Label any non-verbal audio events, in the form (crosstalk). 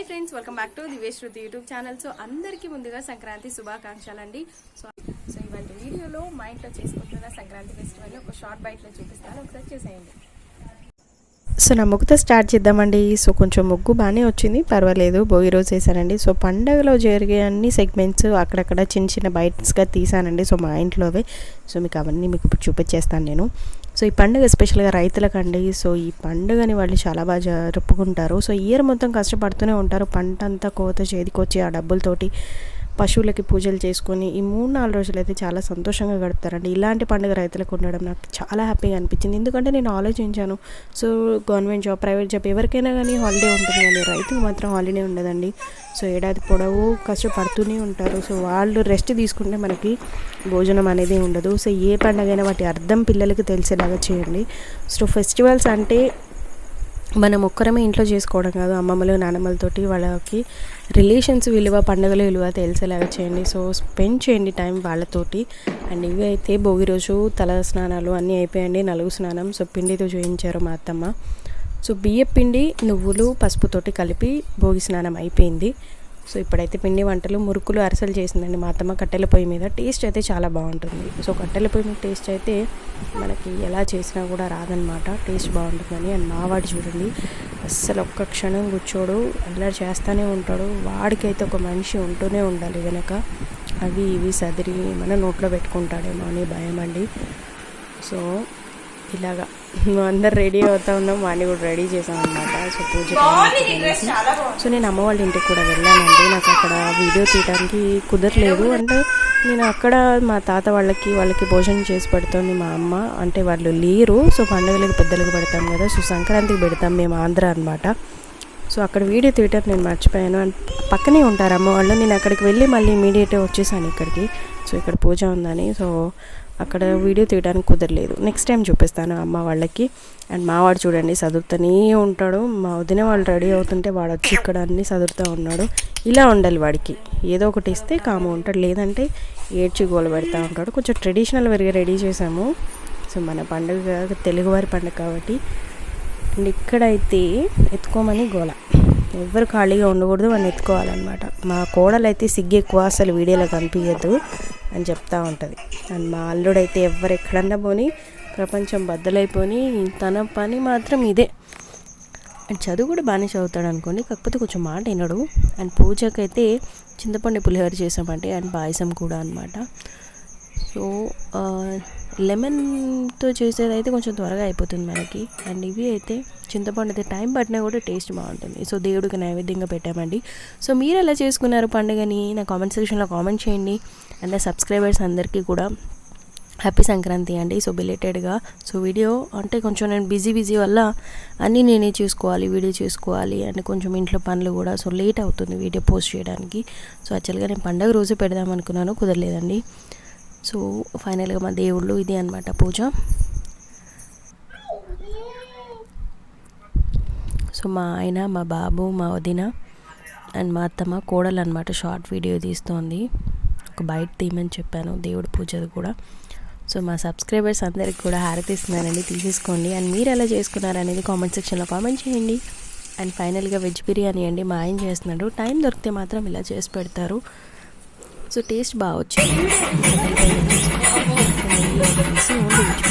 Hi friends welcome back to Divesh Shruti YouTube channel. So అందరికీ ముందుగా సంక్రాంతి శుభాకాంక్షలు అండి సో సో ఇవాళ వీడియోలో మా ఇంట్లో చేసుకుంటున్న సంక్రాంతి ఫెస్టివల్ ఒక షార్ట్ బైట్లో చూపిస్తాను. ఒకసారి చూసేయండి. సో నా ముగ్గుతో స్టార్ట్ చేద్దామండి. సో కొంచెం ముగ్గు బాగానే వచ్చింది. పర్వాలేదు భోగి రోజు వేసానండి సో పండగలో జరిగే అన్ని సెగ్మెంట్స్ అక్కడక్కడ చిన్న చిన్న బైట్స్గా తీసానండి సో మా ఇంట్లోవే. సో మీకు అవన్నీ మీకు ఇప్పుడు చూపించేస్తాను నేను. సో ఈ పండుగ స్పెషల్గా రైతులకండి. సో ఈ పండుగని వాళ్ళు చాలా బాగా జరుపుకుంటారు. సో ఇయర్ మొత్తం కష్టపడుతూనే ఉంటారు. పంట అంతా కోత చేతికొచ్చి ఆ డబ్బులతోటి పశువులకి పూజలు చేసుకొని ఈ మూడు నాలుగు రోజులు అయితే చాలా సంతోషంగా గడుపుతారండి. ఇలాంటి పండుగ రైతులకు ఉండడం నాకు చాలా హ్యాపీగా అనిపించింది. ఎందుకంటే నేను ఆలోచించాను so government job private job ఎవరికైనా కానీ హాలిడే ఉంటుంది కానీ రైతుకు మాత్రం హాలిడే ఉండదండి. సో ఏడాది పొడవు కష్టపడుతూనే ఉంటారు. సో వాళ్ళు రెస్ట్ తీసుకుంటే మనకి భోజనం అనేది ఉండదు. సో ఏ పండగైనా వాటి అర్థం పిల్లలకి తెలిసేలాగా చేయండి. సో ఫెస్టివల్స్ అంటే మనం ఒక్కరమే ఇంట్లో చేసుకోవడం కాదు అమ్మమ్మలు నానమ్మలతోటి వాళ్ళకి రిలేషన్స్ విలువ పండుగల విలువ తెలిసేలాగా చేయండి. సో స్పెండ్ చేయండి టైం వాళ్ళతోటి. అండ్ ఇవి అయితే భోగి రోజు తల స్నానాలు అన్నీ అయిపోయండి నలుగు స్నానం. సో పిండితో చేయించారు మా అత్తమ్మ. సో బియ్యం పిండి నువ్వులు పసుపుతోటి కలిపి భోగి స్నానం అయిపోయింది. సో ఇప్పుడైతే పిండి వంటలు మురుకులు అరసలు చేసిందండి మా అత్తమ్మ కట్టెల పొయ్యి మీద. టేస్ట్ అయితే చాలా బాగుంటుంది. సో కట్టెల పొయ్యి మీద టేస్ట్ అయితే మనకి ఎలా చేసినా కూడా రాదనమాట టేస్ట్ బాగుంటుందని అండ్ మావాడు చూడండి. అస్సలు ఒక్క క్షణం కూర్చోడు. అల్లరి చేస్తూనే ఉంటాడు. వాడికైతే ఒక మనిషి ఉంటూనే ఉండాలి వెనక. అవి ఇవి సదిరి మన నోట్లో పెట్టుకుంటాడేమో అని భయం అండి. సో ఇలాగా (laughs) అందరు రెడీ అవుతా ఉన్నాం. వాడిని కూడా రెడీ చేసాం అనమాట సో పూజ సో నేను అమ్మ వాళ్ళ ఇంటికి కూడా వెళ్ళానండి. నాకు అక్కడ వీడియో తీయడానికి కుదరలేదు. అంటే నేను అక్కడ మా తాత వాళ్ళకి వాళ్ళకి భోజనం చేసి పెడుతుంది మా అమ్మ. అంటే వాళ్ళు లేరు. సో పండుగలకు పెద్దలకు పెడతాం కదా. సో సంక్రాంతికి పెడతాం మేము ఆంధ్ర అనమాట సో అక్కడ వీడియో తీయటం నేను మర్చిపోయాను. అండ్ పక్కనే ఉంటారు అమ్మ వాళ్ళు. నేను అక్కడికి వెళ్ళి మళ్ళీ ఇమీడియట్గా వచ్చేసాను ఇక్కడికి. సో ఇక్కడ పూజ ఉందని. సో అక్కడ వీడియో తీయడానికి కుదరలేదు. నెక్స్ట్ టైం చూపిస్తాను అమ్మ వాళ్ళకి. అండ్ మావాడు చూడండి చదువుతూనే ఉంటాడు. మా వదిన వాళ్ళు రెడీ అవుతుంటే వాడు వచ్చి ఇక్కడ అన్నీ చదువుతూ ఉన్నాడు. ఇలా ఉండాలి వాడికి. ఏదో ఒకటి ఇస్తే కాము ఉంటాడు. లేదంటే ఏడ్చి గోల పెడతా ఉంటాడు. కొంచెం ట్రెడిషనల్ వేరుగా రెడీ చేసాము సో మన పండుగ తెలుగువారి పండుగ కాబట్టి. అండ్ ఇక్కడైతే ఎత్తుకోమని గోల. ఎవరు ఖాళీగా ఉండకూడదు వాడిని ఎత్తుకోవాలన్నమాట. మా కోడలు అయితే సిగ్గు ఎక్కువ అసలు వీడియోలో కనిపించదు అని చెప్తూ ఉంటుంది. అండ్ మా అల్లుడైతే ఎవరెక్కడన్నా పోని ప్రపంచం బద్దలైపోని తన పని మాత్రం ఇదే. అండ్ చదువు కూడా బాగానే చదువుతాడు అనుకోండి కాకపోతే కొంచెం మాట వినడు. అండ్ పూజకైతే చింతపండు పులిహోర చేసామంటే అండ్ పాయసం కూడా అనమాట సో లెమన్తో చేసేది అయితే కొంచెం త్వరగా అయిపోతుంది మనకి. అండ్ ఇవి అయితే చింతపండు అయితే టైం పట్టినా కూడా టేస్ట్ బాగుంటుంది. సో దేవుడికి నైవేద్యంగా పెట్టామండి. సో మీరు ఎలా చేసుకున్నారు పండుగని? నా కామెంట్ సెక్షన్లో కామెంట్ చేయండి. అండ్ సబ్స్క్రైబర్స్ అందరికీ కూడా హ్యాపీ సంక్రాంతి అండి. సో బిలేటెడ్గా సో వీడియో అంటే కొంచెం నేను బిజీ బిజీ వల్ల అన్నీ నేనే చూసుకోవాలి వీడియో చేసుకోవాలి. అండ్ కొంచెం ఇంట్లో పనులు కూడా సో లేట్ అవుతుంది వీడియో పోస్ట్ చేయడానికి. సో యాక్చువల్గా నేను పండగ రోజు పెడదాం అనుకున్నాను. కుదరలేదండి. సో ఫైనల్గా మా దేవుళ్ళు ఇది అనమాట పూజ. సో మా ఆయన మా బాబు మా వదిన అండ్ మా అత్తమ్మ కోడలు అనమాట షార్ట్ వీడియో తీస్తోంది. ఒక బయట తీయమని చెప్పాను దేవుడి పూజది కూడా. సో మా సబ్స్క్రైబర్స్ అందరికి కూడా హారతిస్తున్నానండి తీసేసుకోండి. అండ్ మీరు ఎలా చేసుకున్నారు అనేది కామెంట్ సెక్షన్లో కామెంట్ చేయండి. అండ్ ఫైనల్గా వెజ్ బిర్యానీ అండి మా ఆయన చేస్తున్నాడు. టైం దొరికితే మాత్రం ఇలా చేసి పెడతారు. సో టేస్ట్ బాగా వచ్చింది. (laughs)